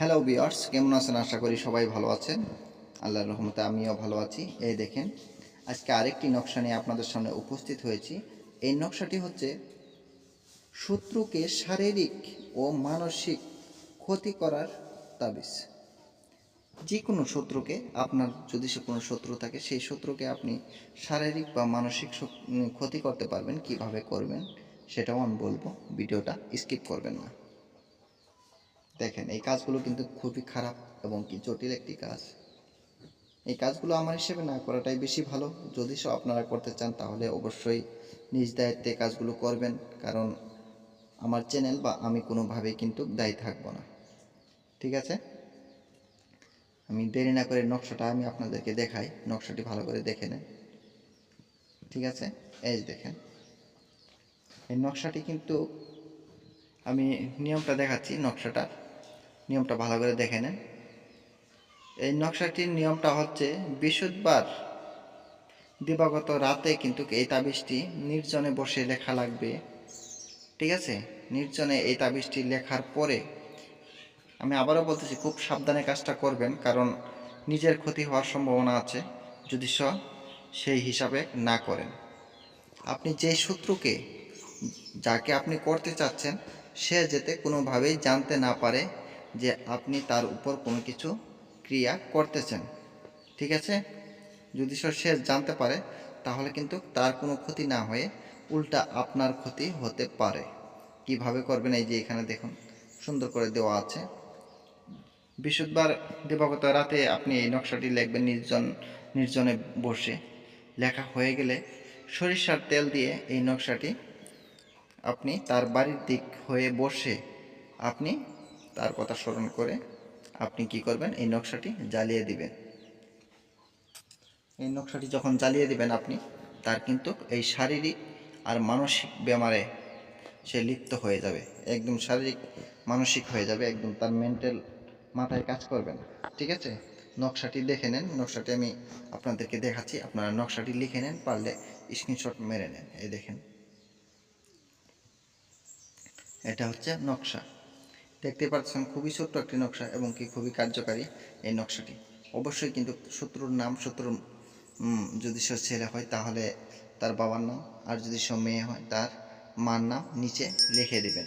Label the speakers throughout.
Speaker 1: বিয়ার্স কেমন আছেন? আশা করি সবাই ভালো আছেন। আল্লাহর রহমতে আমিও ভালো আছি। এই দেখেন, আজকে আরেকটি নকশা নিয়ে আপনাদের সামনে উপস্থিত হয়েছি। এই নকশাটি হচ্ছে শত্রুকে শারীরিক ও মানসিক ক্ষতি করার তাবিজ। যে কোনো শত্রুকে, আপনার যদি সে কোনো শত্রু থাকে, সেই শত্রুকে আপনি শারীরিক বা মানসিক ক্ষতি করতে পারবেন। কীভাবে করবেন, সেটাও আমি বলব। ভিডিওটা স্কিপ করবেন না। দেখেন, এই কাজগুলো কিন্তু খুবই খারাপ এবং কি জটিল একটি কাজ। এই কাজগুলো আমার হিসেবে না করাটাই বেশি ভালো। যদি সব আপনারা করতে চান, তাহলে অবশ্যই নিজ দায়িত্বে কাজগুলো করবেন। কারণ আমার চ্যানেল বা আমি কোনোভাবেই কিন্তু দায়ী থাকব না। ঠিক আছে? আমি দেরি না করে নকশাটা আমি আপনাদেরকে দেখাই। নকশাটি ভালো করে দেখে নেন। ঠিক আছে? এই দেখেন। এই নকশাটি কিন্তু আমি নিয়মটা দেখাচ্ছি নকশাটা নিয়মটা ভালো করে দেখে নেন। এই নকশাটির নিয়মটা হচ্ছে, বৃহস্পতিবার দিবাগত রাতে কিন্তু এই তাবিজটি নির্জনে বসে লেখা লাগবে। ঠিক আছে? নির্জনে এই তাবিজটি লেখার পরে আমি আবারও বলতেছি, খুব সাবধানে কাজটা করবেন, কারণ নিজের ক্ষতি হওয়ার সম্ভাবনা আছে, যদি স, সেই হিসাবে না করেন। আপনি যে শত্রুকে, যাকে আপনি করতে চাচ্ছেন, সে যাতে কোনোভাবেই জানতে না পারে যে আপনি তার উপর কোনো কিছু ক্রিয়া করতেছেন। ঠিক আছে? যদি সে জানতে পারে, তাহলে কিন্তু তার কোনো ক্ষতি না হয়ে উল্টা আপনার ক্ষতি হতে পারে। কীভাবে করবেন? এই যে এখানে দেখুন, সুন্দর করে দেওয়া আছে। বৃহস্পতিবার দিবাগত রাতে আপনি এই নকশাটি লিখবেন নির্জন, নির্জনে বসে। লেখা হয়ে গেলে সরিষার তেল দিয়ে এই নকশাটি আপনি তার বাড়ির দিক হয়ে বসে আপনি তার কথা স্মরণ করে আপনি কি করবেন? এই নকশাটি জ্বালিয়ে দিবেন। এই নকশাটি যখন জ্বালিয়ে দিবেন আপনি, তার কিন্তু এই শারীরিক আর মানসিক বেমারে সে লিপ্ত হয়ে যাবে। একদম শারীরিক, মানসিক হয়ে যাবে, একদম তার মেন্টাল মাথায় কাজ করবে না। ঠিক আছে? নকশাটি দেখে নেন। নকশাটি আমি আপনাদেরকে দেখাচ্ছি। আপনারা নকশাটি লিখে নেন, পারলে স্ক্রিনশট মেরে নেন। এই দেখেন। এটা হচ্ছে নকশা। দেখতে পাচ্ছেন খুবই ছোট্ট একটি নকশা এবং কি খুবই কার্যকারী এই নকশাটি। অবশ্যই কিন্তু শত্রুর নাম শত্রুর যদি সে ছেলে হয় তাহলে তার বাবার নাম, আর যদি সে মেয়ে হয় তার মার নাম নিচে লিখে দিবেন।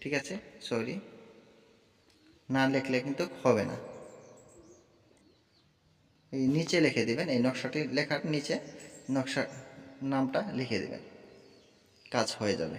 Speaker 1: ঠিক আছে? সরি। না লিখলে কিন্তু হবে না। এই নিচে লিখে দিবেন, এই নকশাটি লেখার নিচে নকশা নামটা লিখে দিবেন। কাজ হয়ে যাবে।